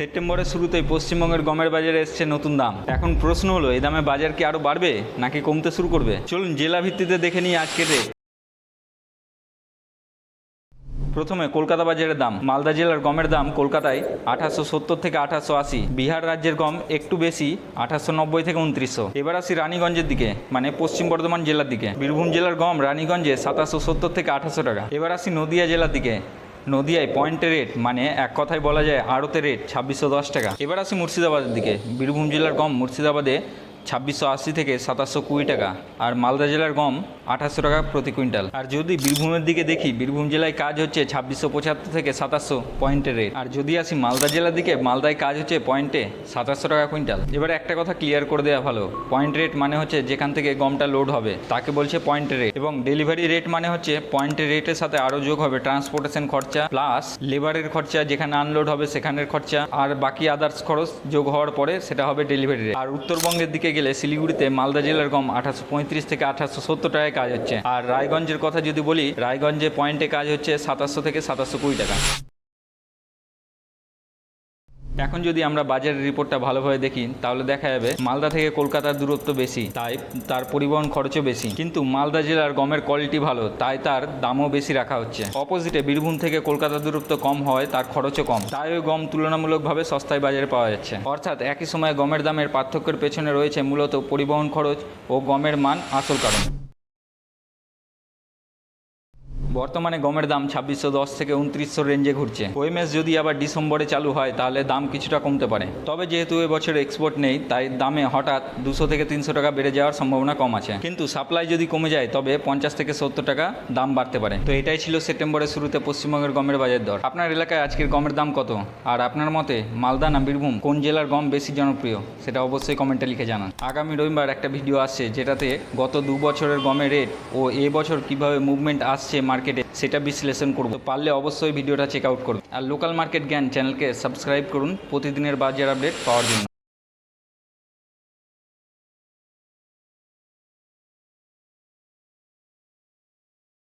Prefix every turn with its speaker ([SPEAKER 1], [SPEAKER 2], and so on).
[SPEAKER 1] সেপ্টেম্বরের শুরুতেই পশ্চিমবঙ্গের গমের বাজারে এসছে নতুন দাম। এখন প্রশ্ন হলো, এই দামে বাজার কি আরও বাড়বে নাকি কমতে শুরু করবে? চলুন জেলা ভিত্তিতে দেখে নিই আজকের রেট। প্রথমে কলকাতা বাজারের দাম। মালদা জেলার গমের দাম কলকাতায় আঠাশশো সত্তর থেকে আঠাশশো আশি। বিহার রাজ্যের গম একটু বেশি আঠাশশো নব্বই থেকে উনত্রিশশো। এবার আসি রানীগঞ্জের দিকে মানে পশ্চিম বর্ধমান জেলার দিকে। বীরভূম জেলার গম রানীগঞ্জে সাতাশশো সত্তর থেকে আঠাশশো টাকা। এবার আসি নদিয়া জেলার দিকে নদিয়ায় পয়েন্টের রেট মানে এক কথায় বলা যায় আড়তে রেট ছাব্বিশশো দশ টাকা। এবার আসি মুর্শিদাবাদের দিকে। বীরভূম জেলার কম মুর্শিদাবাদে ছাব্বিশশো আশি থেকে সাতাশশো কুড়ি টাকা আর মালদা জেলার গম আঠাশশো টাকা প্রতি কুইন্টাল। আর যদি বীরভূমের দিকে দেখি, বীরভূম জেলায় কাজ হচ্ছে ছাব্বিশশো পঁচাত্তর থেকে সাতাশশো পয়েন্টের রেট। আর যদি আসি মালদা জেলার দিকে, মালদায় কাজ হচ্ছে পয়েন্টে সাতাশশো টাকা কুইন্টাল। এবারে একটা কথা ক্লিয়ার করে দেওয়া ভালো। পয়েন্ট রেট মানে হচ্ছে যেখান থেকে গমটা লোড হবে, তাকে বলছে পয়েন্ট রেট। এবং ডেলিভারি রেট মানে হচ্ছে পয়েন্টের রেটের সাথে আরও যোগ হবে ট্রান্সপোর্টেশন খরচা প্লাস লেবারের খরচা, যেখানে আনলোড হবে সেখানের খরচা, আর বাকি আদার্স খরচ যোগ হওয়ার পরে সেটা হবে ডেলিভারি রেট আর উত্তরবঙ্গের দিকে গেলে শিলিগুড়িতে মালদা জেলার গম আঠাশো পঁয়ত্রিশ থেকে আঠাশশো সত্তর টাকায় কাজ হচ্ছে। আর রায়গঞ্জের কথা যদি বলি, রায়গঞ্জে পয়েন্টে কাজ হচ্ছে সাতাশশো থেকে সাতাশশো কুড়ি টাকা। এখন যদি আমরা বাজারের রিপোর্টটা ভালোভাবে দেখি, তাহলে দেখা যাবে মালদা থেকে কলকাতার দূরত্ব বেশি, তাই তার পরিবহন খরচও বেশি। কিন্তু মালদা জেলার গমের কোয়ালিটি ভালো, তাই তার দামও বেশি রাখা হচ্ছে। অপোজিটে বীরভূম থেকে কলকাতার দূরত্ব কম হয়, তার খরচও কম। তাই ওই গম তুলনামূলকভাবে সস্তায় বাজারে পাওয়া যাচ্ছে। অর্থাৎ একই সময়ে গমের দামের পার্থক্যের পেছনে রয়েছে মূলত পরিবহন খরচ ও গমের মান আসল কারণ। বর্তমানে গমের দাম ছাব্বিশশো দশ থেকে উনত্রিশশো রেঞ্জে ঘুরছে। ওএমএস যদি আবার ডিসেম্বরে চালু হয়, তাহলে দাম কিছুটা কমতে পারে। তবে যেহেতু এবছর এক্সপোর্ট নেই, তাই দামে হঠাৎ দুশো থেকে তিনশো টাকা বেড়ে যাওয়ার সম্ভাবনা কম আছে। কিন্তু সাপ্লাই যদি কমে যায়, তবে পঞ্চাশ থেকে সত্তর টাকা দাম বাড়তে পারে। তো এটাই ছিল সেপ্টেম্বরের শুরুতে পশ্চিমবঙ্গের গমের বাজার দর। আপনার এলাকায় আজকের গমের দাম কত? আর আপনার মতে মালদা না বীরভূম? কোন জেলার গম বেশি জনপ্রিয়? সেটা অবশ্যই কমেন্টে লিখে জানান। আগামী রবিবার একটা ভিডিও আসছে, যেটাতে গত দু বছরের গমের রেট ও এবছর বছর কীভাবে মুভমেন্ট আসছে মার্কেটে সেটা বিশ্লেষণ করব। পারলে অবশ্যই ভিডিওটা চেক আউট করুন আর লোকাল মার্কেট জ্ঞান চ্যানেলকে সাবস্ক্রাইব করুন। প্রতিদিনের বাজার আপডেট পাওয়ার জন্য।